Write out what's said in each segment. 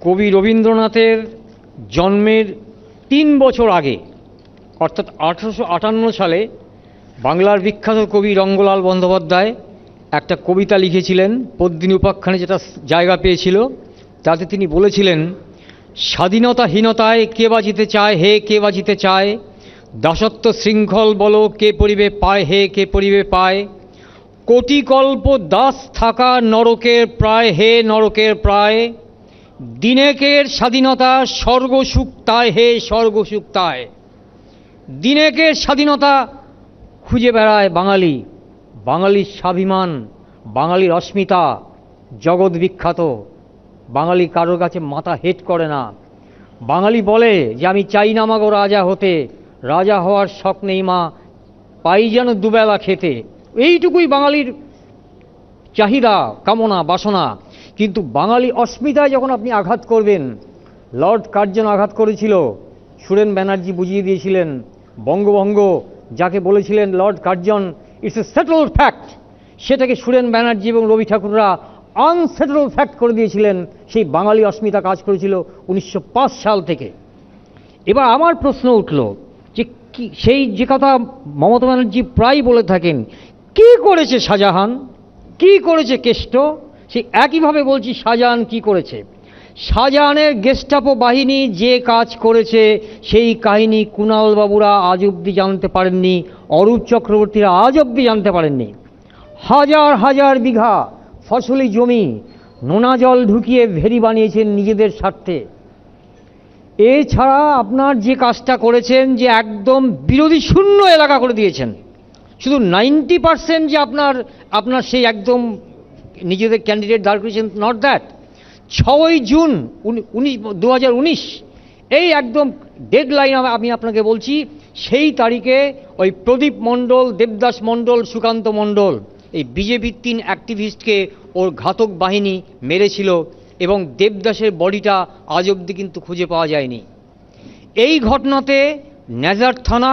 কবি রবীন্দ্রনাথের জন্মের তিন বছর আগে, অর্থাৎ আঠারোশো আটান্ন সালে, বাংলার বিখ্যাত কবি রঙ্গলাল বন্দ্যোপাধ্যায় একটা কবিতা লিখেছিলেন, পদ্মিনী উপাখ্যানে যেটা জায়গা পেয়েছিল, তাতে তিনি বলেছিলেন, স্বাধীনতাহীনতায় কে বাজিতে চায়, হে কে বাজিতে চায়, দাসত্ব শৃঙ্খল বলো, কে পরিবে পায়, হে কে পরিবে পায় কোটি কল্প দাস থাকা নরকের প্রায়, হে নরকের প্রায় দিনেকের স্বাধীনতা স্বর্গসুখ তায় হে স্বর্গসুখ তায় দিনেকের স্বাধীনতা খুঁজে বেড়ায় বাঙালি। বাঙালির স্বাভিমান, বাঙালির অস্মিতা, জগৎ বিখ্যাত। বাঙালি কারোর কাছে মাথা হেট করে না। বাঙালি বলে যে, আমি চাই না মাগো রাজা হতে। রাজা হওয়ার শখ নেই মা, পাই যেন দুবেলা খেতে। এইটুকুই বাঙালির চাহিদা, কামনা, বাসনা। কিন্তু বাঙালি অস্মিতায় যখন আপনি আঘাত করবেন, লর্ড কার্জন আঘাত করেছিল, সুরেন ব্যানার্জি বুঝিয়ে দিয়েছিলেন, বঙ্গভঙ্গ যাকে বলেছিলেন Lord Curzon it's a settle fact সেটাকে সুরেন ব্যানার্জি এবং রবি ঠাকুররা আনসেটেল ফ্যাক্ট করে দিয়েছিলেন। সেই বাঙালি অস্মিতা কাজ করেছিল উনিশশো পাঁচ সাল থেকে। এবার আমার প্রশ্ন উঠল যে কি, সেই যে কথা মমতা ব্যানার্জি প্রায় বলে থাকেন, কি করেছে শাহজাহান? কি করেছে কেষ্ট? সেই একইভাবে বলছি শাহজাহান কি করেছে? শাহজাহানের গেস্টাপো বাহিনী যে কাজ করেছে, সেই কাহিনী কুণাল বাবুরা আজ অব্দি জানতে পারেননি, অরূপ চক্রবর্তীরা আজ অব্দি জানতে পারেননি। হাজার হাজার বিঘা ফসলি জমি, নোনা জল ঢুকিয়ে ভেরি বানিয়েছেন নিজেদের স্বার্থে। এছাড়া আপনার যে কাজটা করেছেন, যে একদম বিরোধী শূন্য এলাকা করে দিয়েছেন, শুধু নাইনটি পার্সেন্ট যে আপনার আপনার সেই একদম নিজেদের ক্যান্ডিডেট দাঁড় করেছেন নট দ্যাট ছয়ই জুন উনিশ দু এই একদম ডেড লাইন আমি আপনাকে বলছি, সেই তারিখে ওই প্রদীপ মণ্ডল, দেবদাস মণ্ডল, সুকান্ত মণ্ডল, এই বিজেপির তিন অ্যাক্টিভিস্টকে ওর ঘাতক বাহিনী মেরেছিল এবং দেবদাসের বডিটা আজ অবধি কিন্তু খুঁজে পাওয়া যায়নি। এই ঘটনাতে নেজার থানা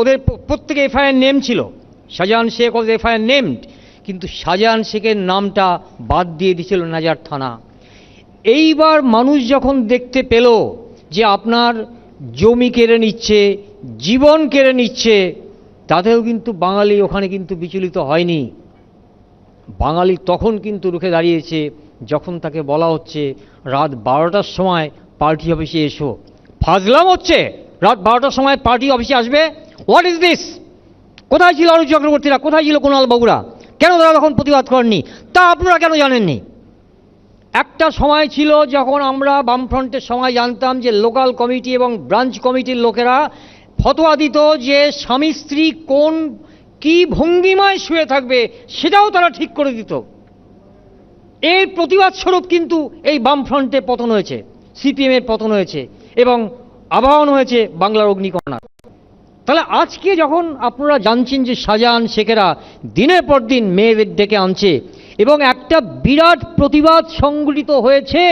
ওদের প্রত্যেকে এফআইআর নেম ছিল। শাহজাহান শেখ ওদের এফআইআর নেমড কিন্তু শাহজাহান শেখের নামটা বাদ দিয়ে দিয়েছিল নাজার থানা। এইবার মানুষ যখন দেখতে পেল যে আপনার জমি কেড়ে নিচ্ছে, জীবন কেড়ে নিচ্ছে, তাতেও কিন্তু বাঙালি ওখানে কিন্তু বিচলিত হয়নি। বাঙালি তখন কিন্তু রুখে দাঁড়িয়েছে যখন তাকে বলা হচ্ছে, রাত বারোটার সময় পার্টি অফিসে এসো। ফাজলাম হচ্ছে, রাত বারোটার সময় পার্টি অফিসে আসবে? হোয়াট ইজ দিস কোথায় ছিল অরুণ চক্রবর্তীরা? কোথায় ছিল কুণাল বাবুরা? কেন তারা তখন প্রতিবাদ করেননি? তা আপনারা কেন জানেননি? একটা সময় ছিল যখন আমরা বামফ্রন্টের সময় জানতাম যে লোকাল কমিটি এবং ব্রাঞ্চ কমিটির লোকেরা ফতোয়া দিত যে স্বামী স্ত্রী কোন, কি ভঙ্গিমায় শুয়ে থাকবে সেটাও তারা ঠিক করে দিত। এর প্রতিবাদ স্বরূপ কিন্তু এই বামফ্রন্টে পতন হয়েছে, সিপিএমের পতন হয়েছে এবং আবাহন হয়েছে বাংলার অগ্নিকণা। তাহলে আজকে যখন আপনারা জানছেন যে শাহজাহান শেখেরা দিনের পর দিন মেয়েদের ডেকে আনছে এবং একটা বিরাট প্রতিবাদ সংগঠিত হয়েছে,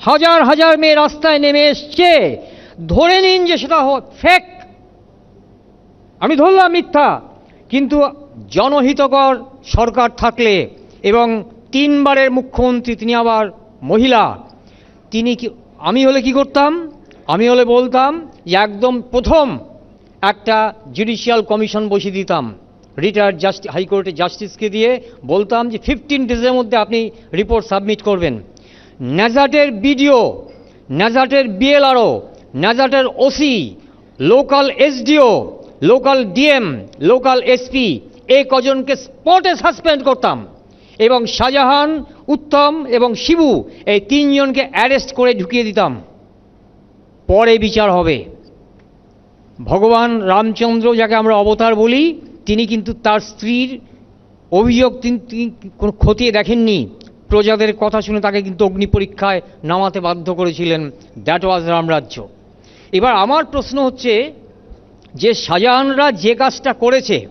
হাজার হাজার মেয়ে রাস্তায় নেমে এসছে, ধরে নিন যে সেটা ফেক আমি ধরলাম মিথ্যা, কিন্তু জনহিতকর সরকার থাকলে এবং তিনবারের মুখ্যমন্ত্রী, তিনি আবার মহিলা, তিনি কি, আমি হলে কি করতাম? আমি হলে বলতাম যে একদম প্রথম একটা জুডিশিয়াল কমিশন বসিয়ে দিতাম। রিটায়ার্ড জাস্টি হাইকোর্টের জাস্টিসকে দিয়ে বলতাম যে ফিফটিন ডেজের মধ্যে আপনি রিপোর্ট সাবমিট করবেন। ন্যাজাটের বিডিও ন্যাজাটের BLRO ন্যাজাটের OC local SDO local DM local SP এই কজনকে স্পটে সাসপেন্ড করতাম। এবং শাহজাহান, উত্তম এবং শিবু এই তিনজনকে অ্যারেস্ট করে ঢুকিয়ে দিতাম। পরে বিচার হবে। ভগবান রামচন্দ্র যাকে আমরা অবতার বলি, তিনি কিন্তু তার স্ত্রীর অভিযোগ তিনি কোনো খতিয়ে দেখেননি। প্রজাদের কথা শুনে তাকে কিন্তু অগ্নি পরীক্ষায় নামাতে বাধ্য করেছিলেন। That was Ramrajya. এবার আমার প্রশ্ন হচ্ছে যে শাহজাহানরা যে কাজটা করেছে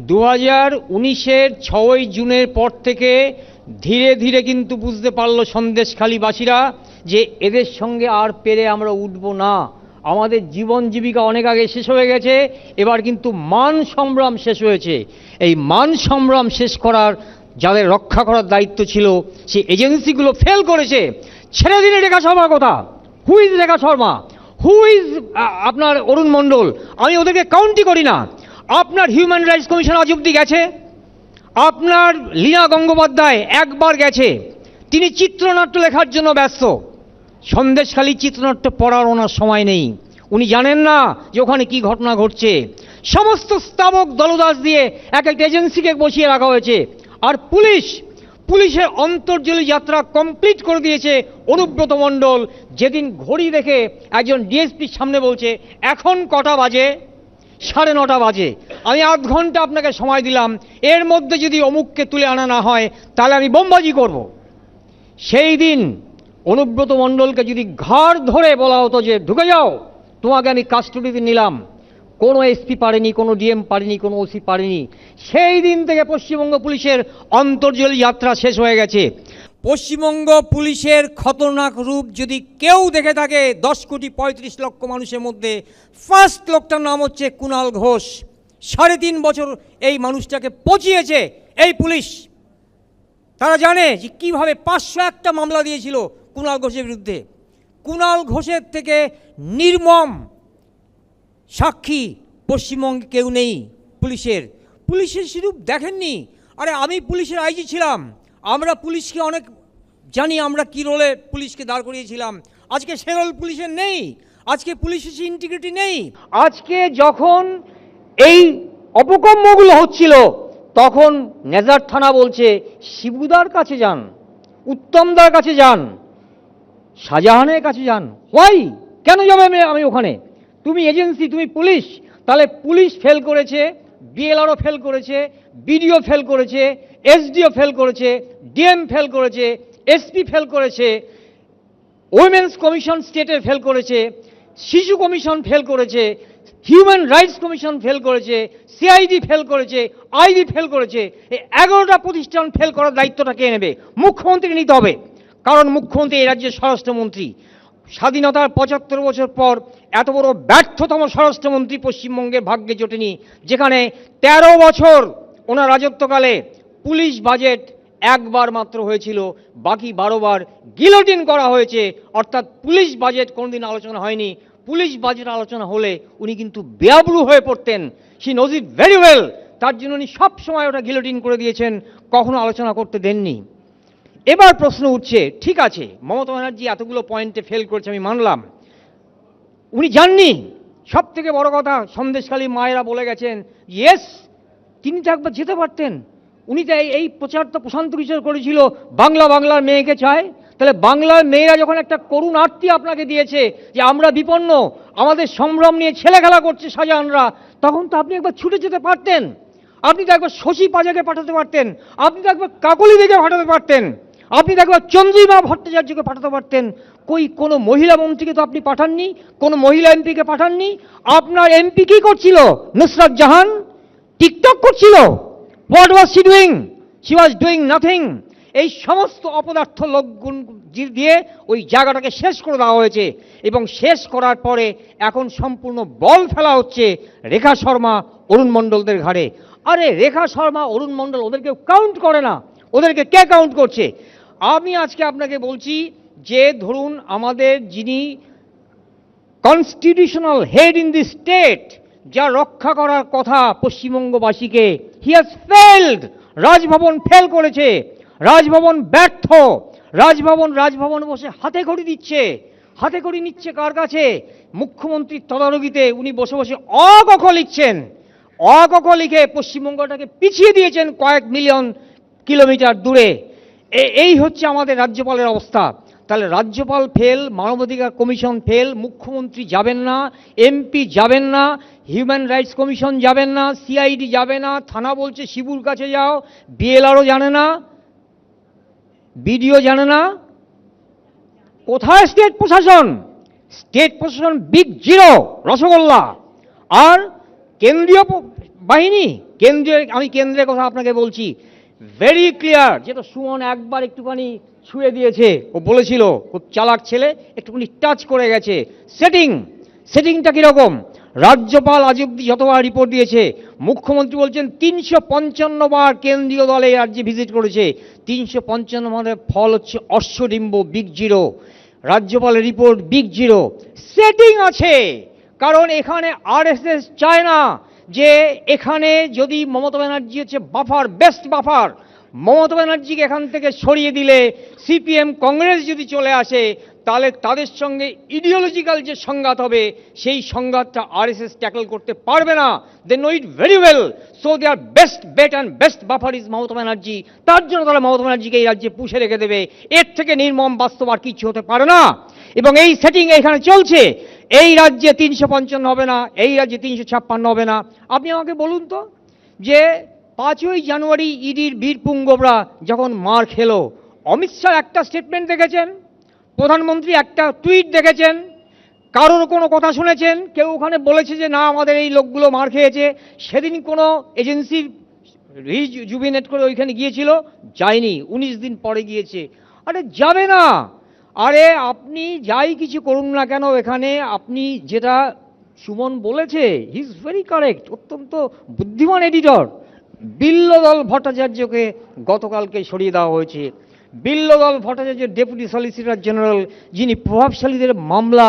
দু হাজার উনিশের ছয়ই জুনের পর থেকে ধীরে ধীরে কিন্তু বুঝতে পারল সন্দেশখালীবাসীরা যে এদের সঙ্গে আর পেরে আমরা উঠব না। আমাদের জীবন জীবিকা অনেক আগে শেষ হয়ে গেছে, এবার কিন্তু মান সংগ্রাম শেষ হয়েছে। এই মান সংগ্রাম শেষ করার যাদের রক্ষা করার দায়িত্ব ছিল সেই এজেন্সিগুলো ফেল করেছে। ছেড়ে দিন রেখা শর্মার কথা। Who is Rekha Sharma? Who is আপনার অরুণ মণ্ডল? আমি ওদেরকে কাউন্টই করি না। আপনার হিউম্যান রাইটস কমিশন আজ অব্দি গেছে। আপনার লীনা গঙ্গোপাধ্যায় একবার গেছে। তিনি চিত্রনাট্য লেখার জন্য ব্যস্ত। সন্দেশখালী চিত্রনাট্য পড়ার ওনার সময় নেই। উনি জানেন না যে ওখানে কি ঘটনা ঘটছে। সমস্ত স্তাবক দলদাস দিয়ে এক একটা এজেন্সিকে বসিয়ে রাখা হয়েছে। আর পুলিশ, পুলিশের অন্তর্জলী যাত্রা কমপ্লিট করে দিয়েছে অনুব্রত মণ্ডল। যেদিন ঘড়ি দেখে একজন ডিএসপির সামনে বলছে, এখন কটা বাজে? সাড়ে নটা বাজে। আমি আধ ঘণ্টা আপনাকে সময় দিলাম। এর মধ্যে যদি অমুককে তুলে আনা না হয়, তাহলে আমি বোমবাজি করব। সেই দিন অনুব্রত মণ্ডলকে যদি ঘাড় ধরে বলা হতো যে, ঢুকে যাও, তোমাকে আমি কাস্টডিতে নিলাম। কোনো এসপি পারেনি, কোনো ডিএম পারেনি, কোনো ওসি পারেনি। সেই দিন থেকে পশ্চিমবঙ্গ পুলিশের অন্তর্জলী যাত্রা শেষ হয়ে গেছে। পশ্চিমবঙ্গ পুলিশের খতরনাক রূপ যদি কেউ দেখে থাকে, দশ কোটি পঁয়ত্রিশ লক্ষ মানুষের মধ্যে ফার্স্ট লোকটার নাম হচ্ছে কুণাল ঘোষ। সাড়ে তিন বছর এই মানুষটাকে পচিয়েছে এই পুলিশ। তারা জানে যে কীভাবে পাঁচশো একটা মামলা দিয়েছিল। কুণাল ঘোষের বিরুদ্ধে। কুণাল ঘোষের থেকে নির্মম সাক্ষী পশ্চিমবঙ্গে কেউ নেই পুলিশের। পুলিশের স্বরূপ দেখেননি, আরে আমি পুলিশের আইজি ছিলাম। আমরা পুলিশকে অনেক জানি, আমরা কী রোলে পুলিশকে দাঁড় করিয়েছিলাম। আজকে সে রোল পুলিশের নেই, আজকে পুলিশের ইন্টিগ্রিটি নেই। আজকে যখন এই অপকর্মগুলো হচ্ছিল, তখন নেজার থানা বলছে, শিবুদার কাছে যান, উত্তমদার কাছে যান। শাহজাহানের কাছে যান ওয়াই কেন যাবে আমি আমি ওখানে তুমি এজেন্সি তুমি পুলিশ তাহলে পুলিশ ফেল করেছে বিএলআরও ফেল করেছে বিডিও ফেল করেছে এসডিও ফেল করেছে ডিএম ফেল করেছে এসপি ফেল করেছে উইমেন্স কমিশন স্টেটে ফেল করেছে শিশু কমিশন ফেল করেছে হিউম্যান রাইটস কমিশন ফেল করেছে সিআইডি ফেল করেছে আইডি ফেল করেছে এই এগারোটা প্রতিষ্ঠান ফেল করার দায়িত্বটা কে নেবে মুখ্যমন্ত্রী নিতে হবে কারণ মুখ্যমন্ত্রী, এই রাজ্যের স্বরাষ্ট্রমন্ত্রী। স্বাধীনতার পঁচাত্তর বছর পর এত বড় ব্যর্থতম স্বরাষ্ট্রমন্ত্রী পশ্চিমবঙ্গে ভাগ্যে জোটেনি, যেখানে ১৩ বছর ওনার রাজত্বকালে পুলিশ বাজেট একবার মাত্র হয়েছিল, বাকি বারোবার গিলোটিন করা হয়েছে, অর্থাৎ পুলিশ বাজেট কোনোদিন আলোচনা হয়নি। পুলিশ বাজেট আলোচনা হলে উনি কিন্তু বেআবরু হয়ে পড়তেন। সি নোজ ভেরি ওয়েল, তার জন্য উনি সবসময় ওটা গিলোটিন করে দিয়েছেন, কখনো আলোচনা করতে দেননি। এবার প্রশ্ন উঠছে, ঠিক আছে, মমতা ব্যানার্জি এতগুলো পয়েন্টে ফেল করেছে, আমি মানলাম। উনি জাননি। সব থেকে বড় কথা, সন্দেশখালী মায়েরা বলে গেছেন ইয়েস তিনি তো একবার যেতে পারতেন। উনি তো এই- প্রচার তো প্রশান্ত কিশোর করেছিল, বাংলা বাংলার মেয়েকে চায় তাহলে বাংলার মেয়েরা যখন একটা করুণ আরতি আপনাকে দিয়েছে, যে আমরা বিপন্ন, আমাদের সম্ভ্রম নিয়ে ছেলে খেলা করছে শাহজাহানরা, তখন তো আপনি একবার ছুটে যেতে পারতেন। আপনি তো একবার শশী পাজাকে পাঠাতে পারতেন। আপনি তো একবার কাকলি দিকে পাঠাতে পারতেন। আপনি একবার চন্দ্রিমা ভট্টাচার্যকে পাঠাতে পারতেন। কই, কোনো মহিলা মন্ত্রীকে তো আপনি পাঠাননি? কোনো মহিলা এমপিকে পাঠাননি? আপনার এমপি কি করছিল? নুসরাত জাহান? টিকটক করছিল? What was she doing she was doing nothing এই সমস্ত অপদার্থ লোকগুণ দিয়ে ওই জায়গাটাকে শেষ করে দেওয়া হয়েছে। এবং শেষ করার পরে এখন সম্পূর্ণ বল ফেলা হচ্ছে রেখা শর্মা, অরুণ মণ্ডলদের ঘাড়ে। আরে, রেখা শর্মা, অরুণ মণ্ডল ওদেরকে কাউন্ট করে না। ওদেরকে কে কাউন্ট করছে? আমি আজকে আপনাকে বলছি যে ধরুন আমাদের যিনি constitutional head in the state যা রক্ষা করার কথা পশ্চিমবঙ্গবাসীকে he has failed Rajbhavan fail করেছে। রাজভবন ব্যর্থ। রাজভবন রাজভবন বসে হাতে খড়ি দিচ্ছে। হাতে ঘড়ি নিচ্ছে কার কাছে? মুখ্যমন্ত্রীর তদারকিতে উনি বসে বসে অকখ লিখছেন। অকখ লিখে পশ্চিমবঙ্গটাকে পিছিয়ে দিয়েছেন কয়েক মিলিয়ন কিলোমিটার দূরে। এই হচ্ছে আমাদের রাজ্যপালের অবস্থা। তাহলে রাজ্যপাল ফেল, মানবাধিকার কমিশন ফেল, মুখ্যমন্ত্রী যাবেন না, এমপি যাবেন না, হিউম্যান রাইটস কমিশন যাবেন না, সিআইডি যাবে না, থানা বলছে শিবুর কাছে যাও, বিএলআরও জানে না, বিডিও জানে না। কোথায় স্টেট প্রশাসন? স্টেট প্রশাসন বিগ জিরো, রসগোল্লা। আর কেন্দ্রীয় বাহিনী, কেন্দ্রীয়, আমি কেন্দ্রের কথা আপনাকে বলছি ভেরি ক্লিয়ার যেটা সুমন একবার একটুখানি ছুঁয়ে দিয়েছে, ও বলেছিল, খুব চালাক ছেলে, একটুখানি টাচ করে গেছে। সেটিং সেটিংটা কীরকম? রাজ্যপাল আজ অব্দি যতবার রিপোর্ট দিয়েছে, মুখ্যমন্ত্রী বলছেন তিনশো পঞ্চান্ন বার কেন্দ্রীয় দলে রাজ্যে ভিজিট করেছে। তিনশো পঞ্চান্ন মানে ফল হচ্ছে অশ্বডিম্ব বিগ জিরো রাজ্যপালের রিপোর্ট বিগ জিরো সেটিং আছে, কারণ এখানে আরএসএস চায় না। যে এখানে যদি মমতা ব্যানার্জি হচ্ছে বাফার বেস্ট বাফার, মমতা ব্যানার্জিকে এখান থেকে সরিয়ে দিলে সিপিএম কংগ্রেস যদি চলে আসে, তাহলে তাদের সঙ্গে ইডিওলজিক্যাল যে সংঘাত হবে, সেই সংঘাতটা আরএসএস ট্যাকল করতে পারবে না। They know it very well so they are best bet and best buffer is Mamata Banerjee. তার জন্য তারা মমতা ব্যানার্জিকে এই রাজ্যে পুষে রেখে দেবে। এর থেকে নির্মম বাস্তব আর কিছু হতে পারে না। এবং এই সেটিং এখানে চলছে। এই রাজ্যে তিনশো পঞ্চান্ন হবে না, এই রাজ্যে তিনশো ছাপ্পান্ন হবে না। আপনি আমাকে বলুন তো যে পাঁচই জানুয়ারি ইডির বীরপুঙ্গবরা যখন মার খেলো, অমিত শাহ একটা স্টেটমেন্ট দেখেছেন, প্রধানমন্ত্রী একটা টুইট দেখেছেন, কারোর কোনো কথা শুনেছেন, কেউ ওখানে বলেছে যে না, আমাদের এই লোকগুলো মার খেয়েছে। সেদিন কোনো এজেন্সির রিজুবিনেট করে ওইখানে গিয়েছিল, যায়নি, উনিশ দিন পরে গিয়েছে। আরে যাবে না! আরে আপনি যাই কিছু করুন না কেন এখানে, আপনি যেটা সুমন বলেছে হি ইজ ভেরি কারেক্ট অত্যন্ত বুদ্ধিমান এডিটর বিল্লদল ভট্টাচার্যকে গতকালকে সরিয়ে দেওয়া হয়েছে। Billwadal Bhattacharya deputy solicitor general যিনি প্রভাবশালীদের মামলা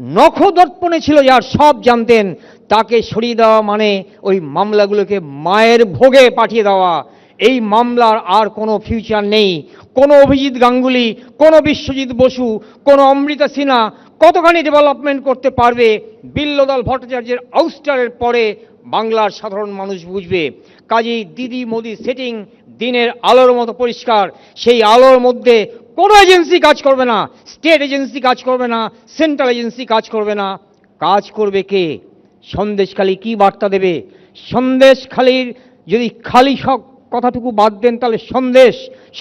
নখদর্পণে ছিল, যার সব জানতেন, তাকে সরিয়ে দেওয়া মানে ওই মামলাগুলোকে মায়ের ভোগে পাঠিয়ে দেওয়া। এই মামলার আর কোনো ফিউচার নেই। কোনো অভিজিৎ গাঙ্গুলি, কোনো বিশ্বজিৎ বসু, কোনো অমৃতা সিনহা কতখানি ডেভেলপমেন্ট করতে পারবে? বিল্লদল ভট্টাচার্যের আউস্টারের পরে বাংলার সাধারণ মানুষ বুঝবে। কাজেই দিদি মোদি সেটিং দিনের আলোর মতো পরিষ্কার। সেই আলোর মধ্যে কোনো এজেন্সি কাজ করবে না। স্টেট এজেন্সি কাজ করবে না সেন্ট্রাল এজেন্সি কাজ করবে না। কাজ করবে কে? সন্দেশখালী কি বার্তা দেবে? সন্দেশখালীর যদি খালি সব কথাটুকু বাদ দেন তাহলে সন্দেশ।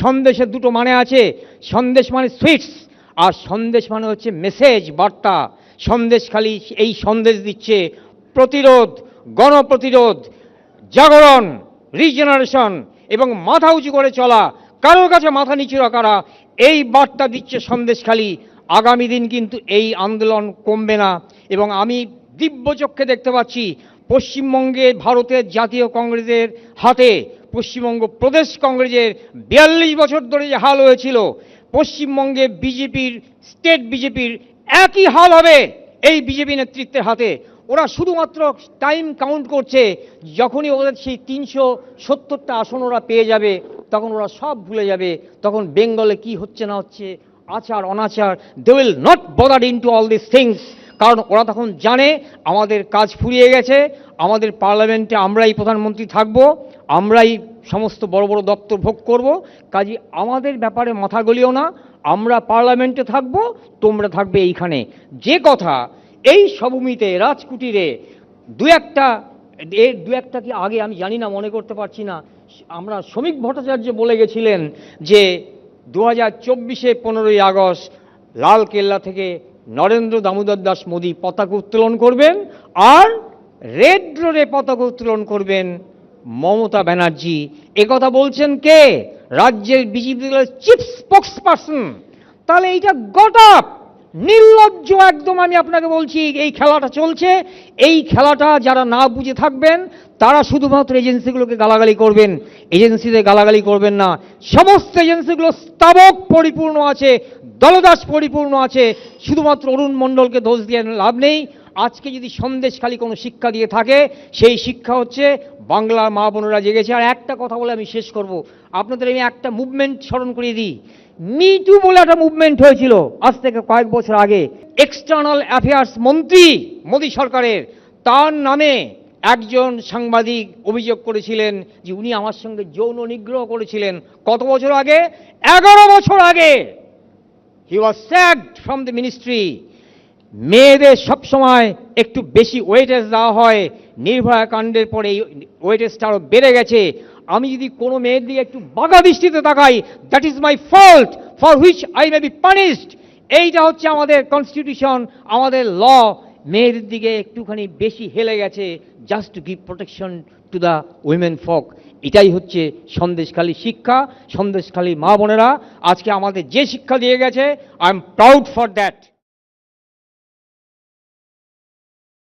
সন্দেশের দুটো মানে আছে। সন্দেশ মানে সুইটস, আর সন্দেশ মানে হচ্ছে মেসেজ, বার্তা। সন্দেশখালী এই সন্দেশ দিচ্ছে প্রতিরোধ, গণপ্রতিরোধ, জাগরণ রিজেনারেশন এবং মাথা উঁচু করে চলা। কারোর কাছে মাথা নিচু রাখারা এই বার্তা দিচ্ছে সন্দেশখালী আগামী দিন কিন্তু এই আন্দোলন কমবে না। এবং আমি দিব্য চক্ষে দেখতে পাচ্ছি পশ্চিমবঙ্গে ভারতের জাতীয় কংগ্রেসের হাতে পশ্চিমবঙ্গ প্রদেশ কংগ্রেসের বিয়াল্লিশ বছর ধরে যে হাল হয়েছিল, পশ্চিমবঙ্গে বিজেপির, স্টেট বিজেপির একই হাল হবে এই বিজেপি নেতৃত্বের হাতে। ওরা শুধুমাত্র টাইম কাউন্ট করছে, যখনই ওদের সেই তিনশো সত্তরটা আসন ওরা পেয়ে যাবে, তখন ওরা সব ভুলে যাবে, তখন বেঙ্গলে কি হচ্ছে না হচ্ছে আচার অনাচার they will not bother into all this things কারণ ওরা তখন জানে আমাদের কাজ ফুরিয়ে গেছে, আমাদের পার্লামেন্টে আমরাই প্রধানমন্ত্রী থাকব, আমরাই সমস্ত বড় বড় দপ্তর ভোগ করব, কাজে আমাদের ব্যাপারে মাথা গলিও না, আমরা পার্লামেন্টে থাকব, তোমরা থাকবে এইখানে। যে কথা, এই সভূমিতে রাজকুটিরে, দু একটা এর দু একটা কি আগে আমি জানি না, মনে করতে পারছি না, আমরা শ্রমিক ভট্টাচার্য বলে গেছিলেন যে, দু হাজার চব্বিশে পনেরোই আগস্ট, লাল কেল্লা থেকে নরেন্দ্র দামোদর দাস মোদী পতাকা উত্তোলন করবেন আর রেড রোডে পতাকা উত্তোলন করবেন মমতা ব্যানার্জি। কথা বলছেন কে? রাজ্যের বিজেপি দলের চিফ স্পোক্স পার্সন তাহলে এইটা গট আপ। নির্লজ্জ একদম আমি আপনাকে বলছি, এই খেলাটা চলছে। এই খেলাটা যারা না বুঝে থাকবেন, তারা শুধুমাত্র এজেন্সিগুলোকে গালাগালি করবেন। এজেন্সিতে গালাগালি করবেন না। সমস্ত এজেন্সিগুলো স্তাবক পরিপূর্ণ আছে। দলদাস পরিপূর্ণ আছে, শুধুমাত্র অরুণ মণ্ডলকে দোষ দিয়ে লাভ নেই। আজকে যদি সন্দেশখালী কোনো শিক্ষা দিয়ে থাকে, সেই শিক্ষা হচ্ছে বাংলার মা বোনেরা জেগেছে। আর একটা কথা বলে আমি শেষ করব। আপনাদের আমি একটা মুভমেন্ট স্মরণ করিয়ে দিই। মিটু বলে একটা মুভমেন্ট হয়েছিল আজ থেকে কয়েক বছর আগে। এক্সটার্নাল অ্যাফেয়ার্স মন্ত্রী মোদী সরকারের, তার নামে একজন সাংবাদিক অভিযোগ করেছিলেন যে উনি আমার সঙ্গে যৌন নিগ্রহ করেছিলেন। কত বছর আগে? এগারো বছর আগে। He was sacked from the ministry মেয়েদের সবসময় একটু বেশি ওয়েটেজ দেওয়া হয়। নির্ভয়া কাণ্ডের পরে এই ওয়েটেজটা আরও বেড়ে গেছে। আমি যদি কোনো মেয়ের দিকে একটু বাঘা দৃষ্টিতে তাকাই that is my fault for which I may be punished এইটা হচ্ছে আমাদের কনস্টিটিউশন আমাদের ল মেয়েদের দিকে একটুখানি বেশি হেলে গেছে just to give protection to the women folk এটাই হচ্ছে সন্দেশখালী শিক্ষা, সন্দেশখালী মা বোনেরা, আজকে আমাদের যে শিক্ষা দিয়ে গেছে I am proud for that